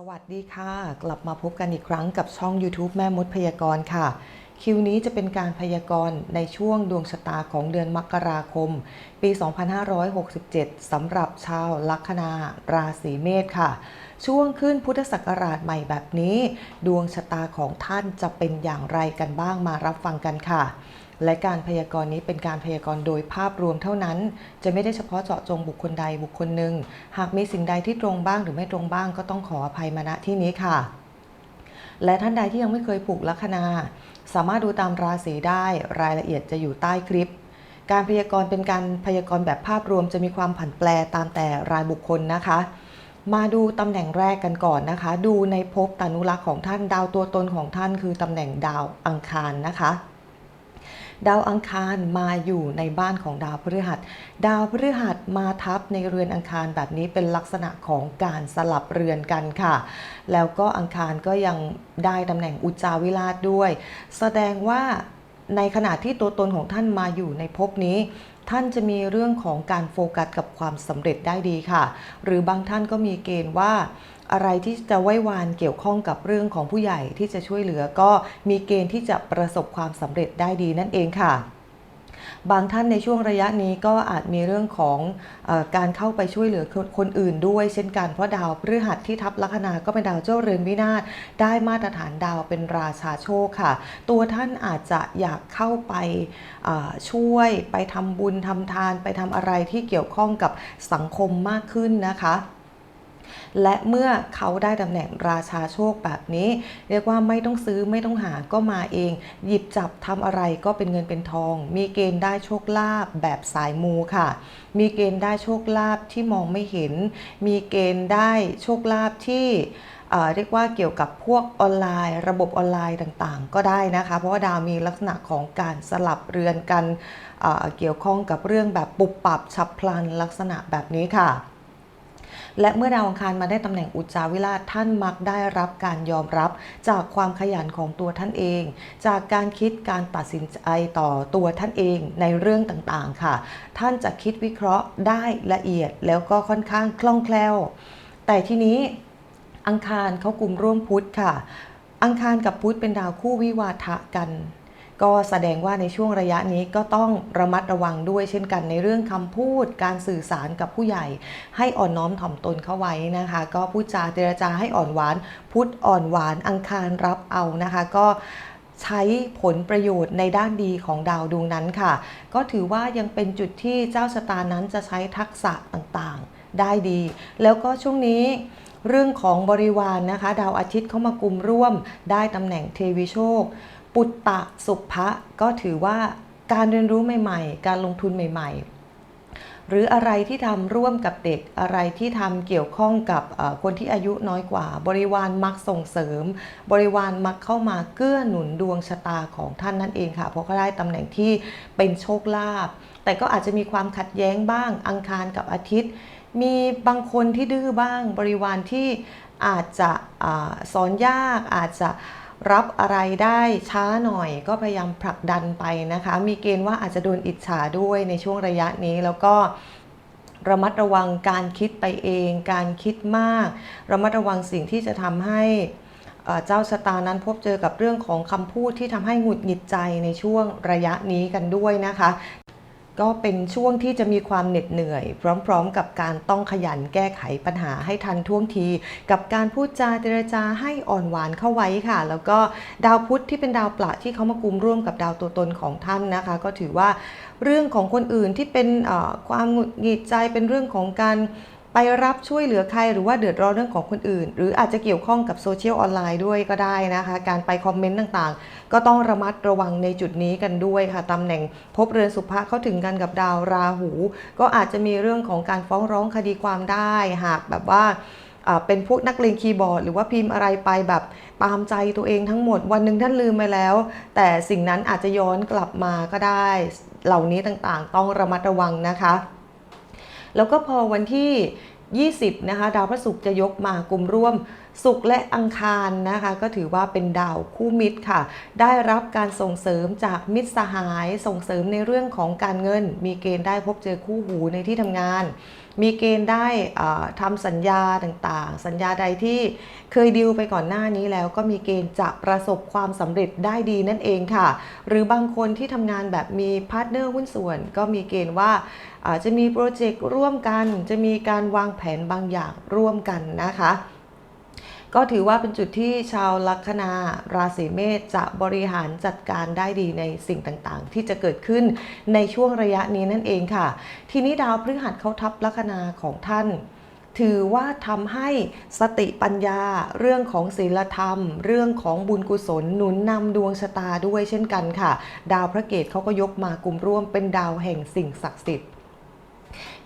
สวัสดีค่ะ กลับมาพบกันอีกครั้งกับช่อง YouTube แม่มดพยากรณ์ค่ะ คิวนี้จะเป็นการพยากรณ์ในช่วงดวงชะตาของเดือนมกราคม ปี 2567 สำหรับชาวลัคนาราศีเมษค่ะ ช่วงขึ้นพุทธศักราชใหม่แบบนี้ ดวงชะตาของท่านจะเป็นอย่างไรกันบ้างมารับฟังกันค่ะ และการพยากรณ์นี้เป็นการพยากรณ์โดยภาพรวมเท่านั้น จะไม่ได้เฉพาะเจาะจงบุคคลใดบุคคลหนึ่ง หากมีสิ่งใดที่ตรงบ้างหรือไม่ตรงบ้างก็ต้องขออภัยมาณที่นี้ค่ะ และท่านใดที่ยังไม่เคยผูกลัคนา สามารถดูตามราศีได้รายละเอียดจะอยู่ใต้คลิป การพยากรณ์เป็นการพยากรณ์แบบภาพรวมจะมีความผันแปรตามแต่รายบุคคลนะคะมาดูตำแหน่งแรกกันก่อนนะคะ ดูในภพตานุรักษ์ของท่านดาวตัวตนของท่านคือตำแหน่งดาวอังคารนะคะ ดาวอังคารมาอยู่ในบ้านของดาวพฤหัส ดาวพฤหัสมาทับในเรือนอังคารแบบนี้เป็นลักษณะของการสลับเรือนกันค่ะ แล้วก็อังคารก็ยังได้ตำแหน่งอุจจาวิราชด้วย แสดงว่าในขณะที่ตัวตนของท่านมาอยู่ในภพนี้ ท่านจะมีเรื่องของการโฟกัสกับความสำเร็จได้ดีค่ะ หรือบางท่านก็มีเกณฑ์ว่า อะไรที่จะไหว้วานเกี่ยวข้องกับเรื่องของผู้ใหญ่ที่จะช่วยเหลือก็มีเกณฑ์ที่จะประสบความสำเร็จได้ดีนั่นเองค่ะบางท่านในช่วงระยะนี้ก็อาจมีเรื่องของอการเข้าไปช่วยเหลือคนคนอื่นด้วย เช่นกันเพราะดาวพฤหัสที่ทับลัคนาก็เป็นดาวเจ้าเรือนวินาศได้มาตรฐานดาวเป็นราชาโชคค่ะ ตัวท่านอาจจะอยากเข้าไปช่วยไปทำบุญทำทาน ไปทำอะไรที่เกี่ยวข้องกับสังคมมากขึ้นนะคะ และเมื่อเขาได้ตำแหน่งราชาโชคแบบนี้ เรียกว่าไม่ต้องซื้อไม่ต้องหาก็มาเอง หยิบจับทำอะไรก็เป็นเงินเป็นทอง มีเกณฑ์ได้โชคลาภแบบสายมูค่ะ มีเกณฑ์ได้โชคลาภที่มองไม่เห็น มีเกณฑ์ได้โชคลาภที่เรียกว่าเกี่ยวกับพวกออนไลน์ ระบบออนไลน์ต่างๆ ก็ได้นะคะ เพราะว่าดาวมีลักษณะของการสลับเรือนกันเเกี่ยวข้องกับเรื่องแบบปุบปับฉับพลันลักษณะแบบนี้ค่ะ และเมื่อดาวอังคารมาได้ตำแหน่งอุจจาวิราชท่านมักได้รับการยอมรับจากความขยันของตัวท่านเอง จากการคิดการตัดสินใจต่อตัวท่านเองในเรื่องต่างๆค่ะ ท่านจะคิดวิเคราะห์ได้ละเอียดแล้วก็ค่อนข้างคล่องแคล่ว แต่ทีนี้อังคารเขากลุ่มร่วมพุธค่ะ อังคารกับพุธเป็นดาวคู่วิวาทะกัน ก็แสดงว่าในช่วงระยะนี้ก็ต้องระมัดระวังด้วยเช่นกันในเรื่องคำพูด การสื่อสารกับผู้ใหญ่ ให้อ่อนน้อมถ่อมตนเข้าไว้นะคะ ก็พูดจาเจรจาให้อ่อนหวาน พุธอ่อนหวาน อังคารรับเอานะคะ ก็ใช้ผลประโยชน์ในด้านดีของดาวดวงนั้นค่ะ ก็ถือว่ายังเป็นจุดที่เจ้าชะตานั้นจะใช้ทักษะต่างๆ ได้ดี แล้วก็ช่วงนี้เรื่องของบริวารนนะคะ ดาวอาทิตย์เข้ามากลุ่มร่วมได้ตำแหน่งเทวีโชค ปุตตะสุภะก็ถือว่าการเรียนรู้ใหม่ ๆ การลงทุนใหม่ ๆ หรืออะไรที่ทำร่วมกับเด็กอะไรที่ทำเกี่ยวข้องกับคนที่อายุน้อยกว่า บริวารมักส่งเสริม บริวารมักเข้ามาเกื้อหนุนดวงชะตาของท่านนั่นเองค่ะ เพราะเขาได้ตำแหน่งที่เป็นโชคลาภแต่ก็อาจจะมีความขัดแย้งบ้างอังคารกับอาทิตย์ มีบางคนที่ดื้อบ้าง บริวารที่อาจจะอสอนยากอาจจะ รับอะไรได้ช้าหน่อยก็พยายามผลักดันไปนะคะ มีเกณฑ์ว่าอาจจะโดนอิจฉาด้วยในช่วงระยะนี้แล้วก็ระมัดระวังการคิดไปเอง การคิดมาก ระมัดระวังสิ่งที่จะทำให้เจ้าชะตานั้นพบเจอกับเรื่องของคำพูดที่ทำให้หงุดหงิดใจในช่วงระยะนี้กันด้วยนะคะ ก็เป็นช่วงที่จะมีความเหน็ดเหนื่อย พร้อมๆ กับการต้องขยันแก้ไขปัญหาให้ทันท่วงที กับการพูดจาเจรจาให้อ่อนหวานเข้าไว้ค่ะ แล้วก็ดาวพุธที่เป็นดาวประที่เขามากุมร่วมกับดาวตัวตนของท่านนะคะ ก็ถือว่าเรื่องของคนอื่นที่เป็นความหงุดหงิดใจเป็นเรื่องของการ ไปรับช่วยเหลือใครหรือว่าเดือดร้อนเรื่องของคนอื่น หรืออาจจะเกี่ยวข้องกับโซเชียลออนไลน์ด้วยก็ได้นะคะ การไปคอมเมนต์ต่างๆ ก็ต้องระมัดระวังในจุดนี้กันด้วยค่ะตำแหน่งพบเรือนสุภะเข้าถึงกันกับดาวราหู ก็อาจจะมีเรื่องของการฟ้องร้องคดีความได้หากแบบว่าเป็นพวกนักเลงคีย์บอร์ด หรือว่าพิมพ์อะไรไปแบบตามใจตัวเองทั้งหมดวันหนึ่งท่านลืมไปแล้ว แต่สิ่งนั้นอาจจะย้อนกลับมาก็ได้ เหล่านี้ต่างๆ ต้องระมัดระวังนะคะ แล้วก็พอวันที่ 20 นะคะ ดาวพระศุกร์จะยกมากลุ่มร่วม ศุกร์และอังคารนะคะ ก็ถือว่าเป็นดาวคู่มิตรค่ะ ได้รับการส่งเสริมจากมิตรสหาย ส่งเสริมในเรื่องของการเงิน มีเกณฑ์ได้พบเจอคู่หูในที่ทำงาน มีเกณฑ์ได้อ่าทำสัญญาต่างๆ สัญญาใดที่เคยดิวไปก่อนหน้านี้แล้ว ก็มีเกณฑ์จะประสบความสำเร็จได้ดีนั่นเองค่ะ หรือบางคนที่ทำงานแบบมีพาร์ทเนอร์หุ้นส่วน ก็มีเกณฑ์ว่าจะมีโปรเจกต์ร่วมกัน จะมีการวางแผนบางอย่างร่วมกันนะคะ ก็ถือว่าเป็นจุดที่ชาวลัคนาราศีเมษจะบริหารจัดการได้ดีในสิ่งต่างๆ ที่จะเกิดขึ้นในช่วงระยะนี้นั่นเองค่ะ ทีนี้ดาวพฤหัสเขาทับลัคนาของท่านถือว่าทำให้สติปัญญาเรื่องของศีลธรรม เรื่องของบุญกุศลหนุนนำดวงชะตาด้วยเช่นกันค่ะ ดาวพระเกตเขาก็ยกมากลุ่มร่วมเป็นดาวแห่งสิ่งศักดิ์สิทธิ์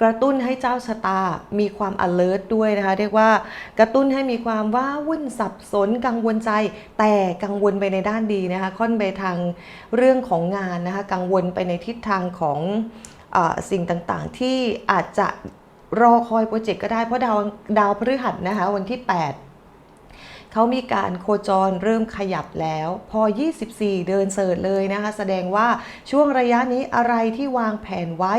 กระตุ้นให้เจ้าชะตามีความ alert ด้วยนะคะ เรียกว่ากระตุ้นให้มีความว้าวุ่นสับสนกังวลใจ แต่กังวลไปในด้านดีนะคะค่อนไปทางเรื่องของงานนะคะกังวลไปในทิศทางของอสิ่งต่างๆ ที่อาจจะรอคอยโปรเจกต์ก็ได้เพราะดาวดาวพฤหัสนะคะวันที่ 8 เขามีการโคจรเริ่มขยับแล้ว พอ 24 เดินเสิร์ชเลยนะคะ แสดงว่าช่วงระยะนี้อะไรที่วางแผนไว้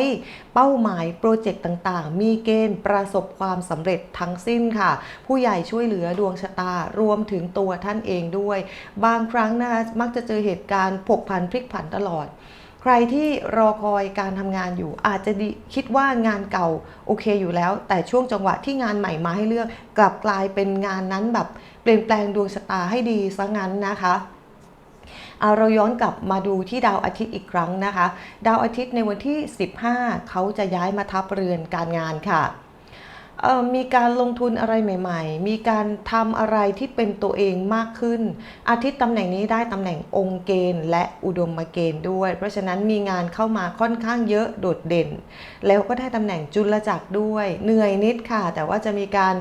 เป้าหมายโปรเจกต์ต่างๆ มีเกณฑ์ประสบความสำเร็จทั้งสิ้นค่ะ ผู้ใหญ่ช่วยเหลือดวงชะตารวมถึงตัวท่านเองด้วย บางครั้งนะคะมักจะเจอเหตุการณ์ผกผันพลิกผันตลอดใครที่รอคอยการทำงานอยู่ อาจจะคิดว่างานเก่าโอเคอยู่แล้ว แต่ช่วงจังหวะที่งานใหม่มาให้เลือก กลับกลายเป็นงานนั้นแบบ ปลี่ยนแปลงดวงชะตาให้ดีซะงั้นนะคะเอาเราย้อนกลับมาดูที่ดาวอาทิตย์อีกครั้งนะคะ ดาวอาทิตย์ในวันที่ 15 เขาจะย้ายมาทับเรือนการงานค่ะ มีการลงทุนอะไรใหม่ ๆ มีการทำอะไรที่เป็นตัวเองมากขึ้น อาทิตย์ตำแหน่งนี้ได้ตำแหน่งองค์เกณฑ์ และอุดมเกณฑ์ด้วย เพราะฉะนั้นมีงานเข้ามาค่อนข้างเยอะโดดเด่น แล้วก็ได้ตำแหน่งจุลจักรด้วย เหนื่อยนิดค่ะ แต่ว่าจะมีการ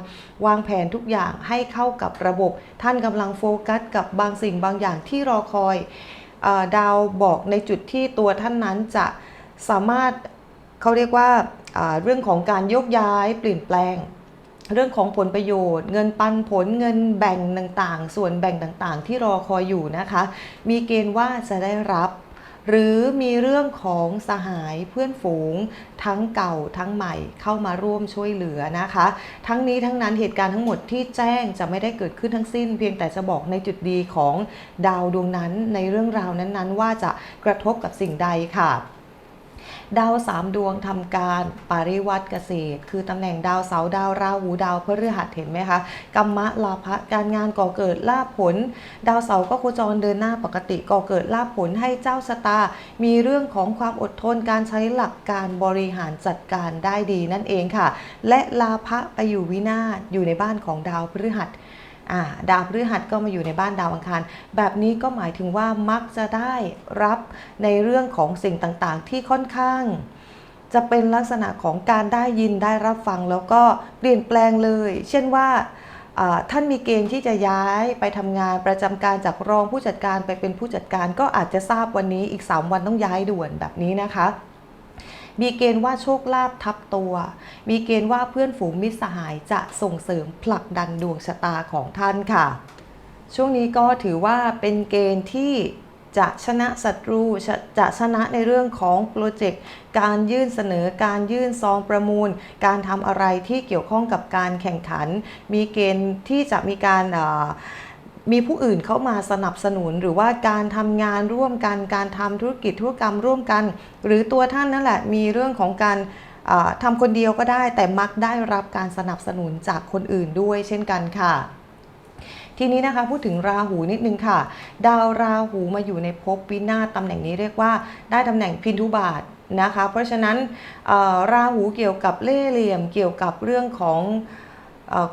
วางแผนทุกอย่างให้เข้ากับระบบ ท่านกำลังโฟกัสกับบางสิ่งบางอย่างที่รอคอยอดาวบอกในจุดที่ตัวท่านนั้นจะสามารถ เขาเรียกว่าเรื่องของการยกย้ายเปลี่ยนแปลง เรื่องของผลประโยชน์ เงินปันผลเงินแบ่งต่างๆ ส่วนแบ่งต่างๆ ที่รอคอยอยู่นะคะ มีเกณฑ์ว่าจะได้รับ หรือมีเรื่องของสหายเพื่อนฝูง ทั้งเก่าทั้งใหม่เข้ามาร่วมช่วยเหลือนะคะ ทั้งนี้ทั้งนั้นเหตุการณ์ทั้งหมดที่แจ้งจะไม่ได้เกิดขึ้นทั้งสิ้น เพียงแต่จะบอกในจุดดีของดาวดวงนั้นในเรื่องราวนั้นๆ ว่าจะกระทบกับสิ่งใดค่ะ ดาวสามดวงทำการปริวัตเกษตร คือตำแหน่งดาวเสาดาวราหูดาวพฤหัสเห็นไหมคะกรรมะลาภะการงานก่อเกิดลาภผล ดาวเสาก็โคจรเดินหน้าปกติก่อเกิดลาภผลให้เจ้าสตามีเรื่องของความอดทนการใช้หลักการบริหารจัดการได้ดีนั่นเองค่ะ และลาภะไปอยู่วินาศอยู่ในบ้านของดาวพฤหัส ดาวพฤหัสก็มาอยู่ในบ้านดาวอังคาร แบบนี้ก็หมายถึงว่ามักจะได้รับในเรื่องของสิ่งต่างๆ ที่ค่อนข้าง จะเป็นลักษณะของการได้ยินได้รับฟังแล้วก็เปลี่ยนแปลงเลย เช่นว่าท่านมีเกณฑ์ที่จะย้ายไปทำงานประจำการจากรองผู้จัดการไปเป็นผู้จัดการก็อาจจะทราบวันนี้อีก 3 วันต้องย้ายด่วนแบบนี้นะคะ มีเกณฑ์ว่าโชคลาภทับตัว มีเกณฑ์ว่าเพื่อนฝูงมิตรสหายจะส่งเสริมผลักดันดวงชะตาของท่านค่ะ ช่วงนี้ก็ถือว่าเป็นเกณฑ์ที่จะชนะศัตรูจะชนะในเรื่องของโปรเจกต์การยื่นเสนอการยื่นซองประมูล การทำอะไรที่เกี่ยวข้องกับการแข่งขัน มีเกณฑ์ที่จะมีการเอ่อ มีผู้อื่นเข้ามาสนับสนุน หรือว่าการทำงานร่วมกันการทำธุรกิจธุรกรรมร่วมกัน หรือตัวท่านนั่นแหละมีเรื่องของการอ่าทำคนเดียวก็ได้ แต่มักได้รับการสนับสนุนจากคนอื่นด้วยเช่นกันค่ะทีนี้นะคะพูดถึงราหูนิดนึงค่ะ ดาวราหูมาอยู่ในภพวินาศตำแหน่งนี้เรียกว่า ได้ตำแหน่งพินทุบาทนะคะ เพราะฉะนั้นราหูเกี่ยวกับเล่ห์เหลี่ยมเกี่ยวกับเรื่องของ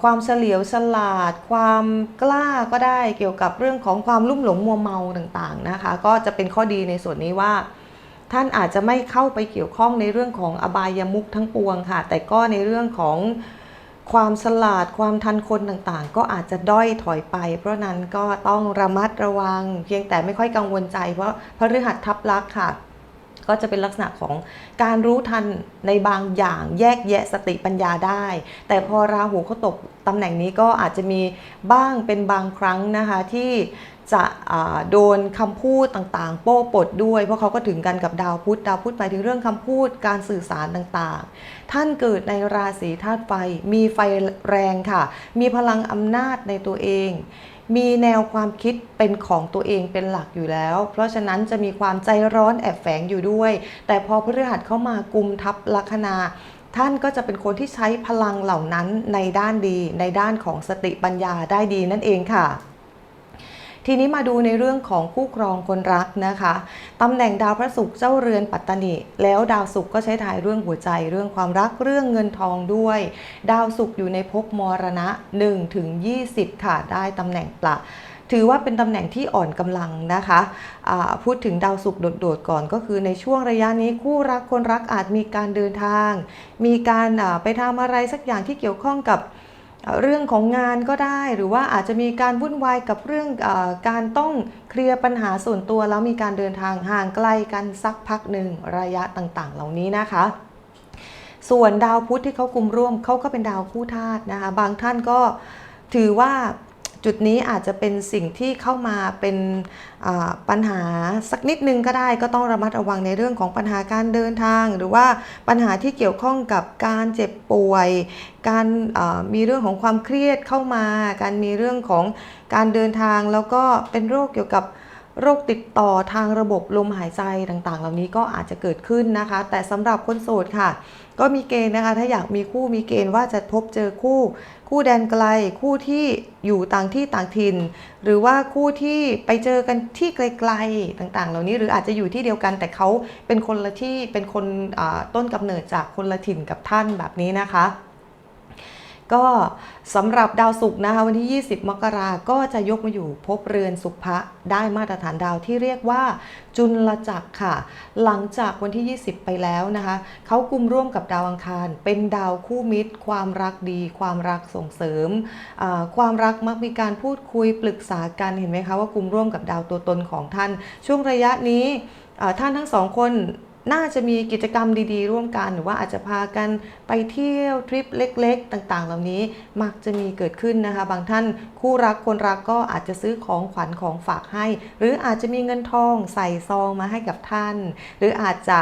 ความเฉลียวฉลาด ความกล้าก็ได้เกี่ยวกับเรื่องของความลุ่มหลงมัวเมาต่างๆนะคะ ก็จะเป็นข้อดีในส่วนนี้ว่า ท่านอาจจะไม่เข้าไปเกี่ยวข้องในเรื่องของอบายามุขทั้งปวงค่ะ แต่ก็ในเรื่องของความฉลาดความทันคนต่างๆ ก็อาจจะด้อยถอยไป เพราะนั้นก็ต้องระมัดระวัง เพียงแต่ไม่ค่อยกังวลใจเพราะพระฤหัสทับลักษ์ค่ะ ก็จะเป็นลักษณะของการรู้ทันในบางอย่างแยกแยะสติปัญญาได้ แต่พอราหูเขาตกตำแหน่งนี้ก็อาจจะมีบ้างเป็นบางครั้งนะคะที่จะโดนคำพูดต่างๆ โป้ปดด้วย เพราะเขาก็ถึงกันกับดาวพุธดาวพุธหมายถึงเรื่องคำพูดการสื่อสารต่างๆ ท่านเกิดในราศีธาตุไฟมีไฟแรงค่ะ มีพลังอำนาจในตัวเอง มีแนวความคิดเป็นของตัวเองเป็นหลักอยู่แล้ว เพราะฉะนั้นจะมีความใจร้อนแอบแฝงอยู่ด้วย แต่พอพฤหัสเข้ามากุมทับลัคนาท่านก็จะเป็นคนที่ใช้พลังเหล่านั้นในด้านดี ในด้านของสติปัญญาได้ดีนั่นเองค่ะ ทีนี้มาดูในเรื่องของคู่ครองคนรักนะคะตำแหน่งดาวพระศุกร์เจ้าเรือนปัตตานิแล้วดาวศุกร์ก็ใช้ถ่ายเรื่องหัวใจ เรื่องความรักเรื่องเงินทองด้วย ดาวศุกร์อยู่ในภพมรณะ1ถึง20 ค่ะ ได้ตำแหน่งปละถือว่าเป็นตำแหน่งที่อ่อนกำลังนะคะะพูดถึงดาวศุกร์โดดๆก่อนก็คือในช่วงระยะนี้คู่รักคนรักอาจมีการเดินทาง มีการไปทำอะไรสักอย่างที่เกี่ยวข้องกับ เรื่องของงานก็ได้หรือว่าอาจจะมีการวุ่นวายกับเรื่องอการต้องเคลียร์ปัญหาส่วนตัว แล้วมีการเดินทางห่างไกลกันสักพักหนึ่งระยะต่างๆ เหล่านี้นะคะ ส่วนดาวพุธที่เขากลุ่มร่วมเขาก็เป็นดาวคู่ธาตุนะคะ บางท่านก็ถือว่า จุดนี้อาจจะเป็นสิ่งที่เข้ามาเป็นปัญหาสักนิดนึงก็ได้ ก็ต้องระมัดระวังในเรื่องของปัญหาการเดินทาง หรือว่าปัญหาที่เกี่ยวข้องกับการเจ็บป่วย การมีเรื่องของความเครียดเข้ามา การมีเรื่องของการเดินทาง แล้วก็เป็นโรคเกี่ยวกับ โรคติดต่อทางระบบลมหายใจต่างๆ เหล่านี้ก็อาจจะเกิดขึ้นนะคะ แต่สำหรับคนโสดค่ะ ก็มีเกณฑ์นะคะ ถ้าอยากมีคู่มีเกณฑ์ว่าจะพบเจอคู่ คู่แดนไกล คู่ที่อยู่ต่างที่ต่างถิ่น หรือว่าคู่ที่ไปเจอกันที่ไกลๆต่างๆ เหล่านี้หรืออาจจะอยู่ที่เดียวกัน แต่เขาเป็นคนละที่เป็นคนต้นกำเนิดจากคนละถิ่นกับท่านแบบนี้นะคะ ก็สำหรับดาวศุกร์นะคะวันที่ 20 มกราก็จะยกมาอยู่พบเรือนสุภะได้มาตรฐานดาวที่เรียกว่าจุลจักรค่ะ หลังจากวันที่ 20 ไปแล้วนะคะเขากุมร่วมกับดาวอังคาร เป็นดาวคู่มิตร ความรักดี ความรักส่งเสริม ความรักมักมีการพูดคุยปรึกษากันเห็นไหมคะว่ากุมร่วมกับดาวตัวตนของท่าน ช่วงระยะนี้ท่านทั้งสองคน น่าจะมีกิจกรรมดีๆ ร่วมกัน หรือว่าอาจจะพากันไปเที่ยวทริปเล็กๆ ต่างๆ เหล่านี้มักจะมีเกิดขึ้นนะคะ บางท่านคู่รักคนรักก็อาจจะซื้อของขวัญของฝากให้ หรืออาจจะมีเงินทองใส่ซองมาให้กับท่าน หรืออาจจะ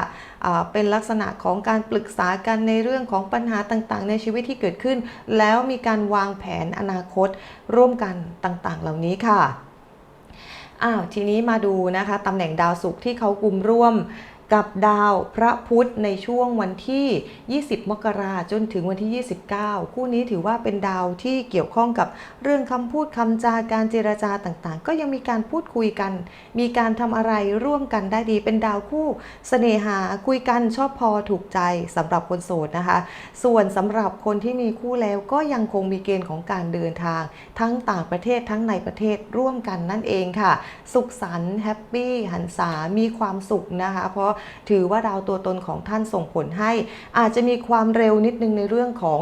เป็นลักษณะของการปรึกษากันในเรื่องของปัญหาต่างๆ ในชีวิตที่เกิดขึ้น แล้วมีการวางแผนอนาคตร่วมกันต่างๆ เหล่านี้ค่ะอ้าวทีนี้มาดูนะคะตำแหน่งดาวศุกร์ที่เขากลุ่มร่วม กับดาวพระพุธในช่วงวันที่ 20 มกราจนถึงวันที่ 29 คู่นี้ถือว่าเป็นดาวที่เกี่ยวข้องกับเรื่องคำพูดคำจาการเจรจาต่างๆ ก็ยังมีการพูดคุยกัน มีการทำอะไรร่วมกันได้ดี เป็นดาวคู่สเสน่หาคุยกันชอบพอถูกใจสำหรับคนโสดนะคะ ส่วนสำหรับคนที่มีคู่แล้วก็ยังคงมีเกณฑ์ของการเดินทาง ทั้งต่างประเทศทั้งในประเทศร่วมกันนั่นเองค่ะ สุขสันต์แฮปปี้หันษามีความสุขนะคะ เพราะถือว่าดาวตัวตนของท่านส่งผลให้ อาจจะมีความเร็วนิดนึงในเรื่องของ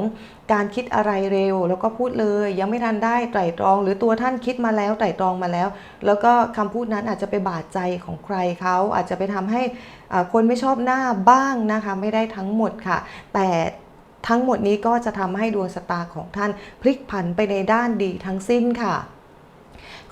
การคิดอะไรเร็ว แล้วก็พูดเลย ยังไม่ทันได้ไตร่ตรอง หรือตัวท่านคิดมาแล้วไตร่ตรองมาแล้ว แล้วก็คำพูดนั้นอาจจะไปบาดใจของใครเขาอาจจะไปทำให้คนไม่ชอบหน้าบ้างนะคะไม่ได้ทั้งหมดค่ะ แต่ทั้งหมดนี้ก็จะทำให้ดวงชะตาของท่านพลิกผันไปในด้านดีทั้งสิ้นค่ะ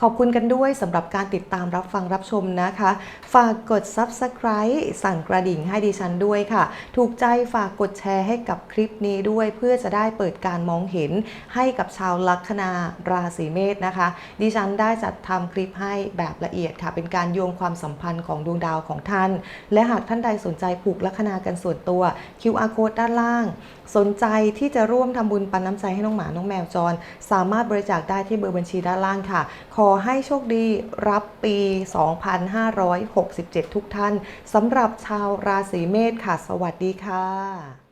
ขอบคุณกันด้วยสำหรับการติดตามรับฟังรับชมนะคะ ฝากกด Subscribe สั่งกระดิ่งให้ดิฉันด้วยค่ะ ถูกใจฝากกดแชร์ให้กับคลิปนี้ด้วย เพื่อจะได้เปิดการมองเห็นให้กับชาวลัคนาราศีเมษนะคะ ดิฉันได้จัดทำคลิปให้แบบละเอียดค่ะ เป็นการโยงความสัมพันธ์ของดวงดาวของท่าน และหากท่านใดสนใจผูกลัคนากันส่วนตัว QR code ด้านล่าง สนใจที่จะร่วมทำบุญปันน้ำใจให้น้องหมาน้องแมวจร สามารถบริจาคได้ที่เบอร์บัญชีด้านล่างค่ะขอให้โชคดีรับปี 2567 ทุกท่านสำหรับชาวราศีเมษค่ะ สวัสดีค่ะ